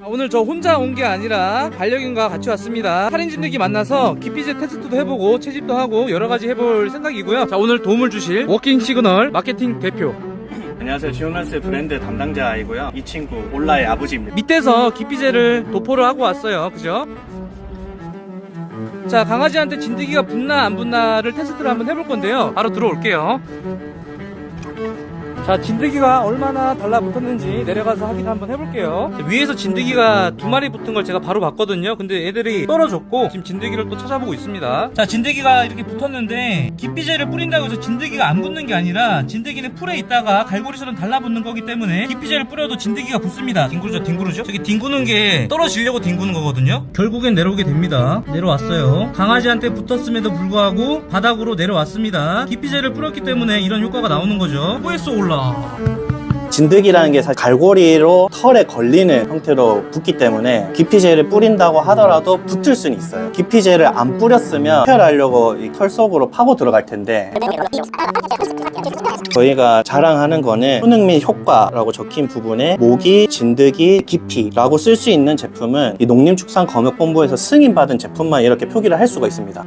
아, 오늘 저 혼자 온 게 아니라 반려견과 같이 왔습니다. 할인 진드기 만나서 기피제 테스트도 해보고 채집도 하고 여러 가지 해볼 생각이고요. 자 오늘 도움을 주실 워킹 시그널 마케팅 대표 안녕하세요. 지오나스 브랜드 담당자이고요. 이 친구 올라의 아버지입니다. 밑에서 기피제를 도포를 하고 왔어요. 그죠? 자 강아지한테 진드기가 붙나 안 붙나를 테스트를 한번 해볼 건데요. 바로 들어올게요. 자 진드기가 얼마나 달라붙었는지 내려가서 확인 한번 해볼게요. 위에서 진드기가 두 마리 붙은 걸 제가 바로 봤거든요. 근데 애들이 떨어졌고 지금 진드기를 또 찾아보고 있습니다. 자 진드기가 이렇게 붙었는데 기피제를 뿌린다고 해서 진드기가 안 붙는 게 아니라 진드기는 풀에 있다가 갈고리처럼 달라붙는 거기 때문에 기피제를 뿌려도 진드기가 붙습니다. 뒹구르죠 뒹구르죠? 저기 뒹구는 게 떨어지려고 뒹구는 거거든요. 결국엔 내려오게 됩니다. 내려왔어요. 강아지한테 붙었음에도 불구하고 바닥으로 내려왔습니다. 기피제를 뿌렸기 때문에 이런 효과가 나오는 거죠. 코에서 올라 진드기라는 게 사실 갈고리로 털에 걸리는 형태로 붙기 때문에 기피제를 뿌린다고 하더라도 붙을 수는 있어요. 기피제를 안 뿌렸으면 해결하려고 이 털 속으로 파고 들어갈 텐데 저희가 자랑하는 거는 손흥민 효과라고 적힌 부분에 모기, 진드기, 기피라고 쓸 수 있는 제품은 이 농림축산검역본부에서 승인받은 제품만 이렇게 표기를 할 수가 있습니다.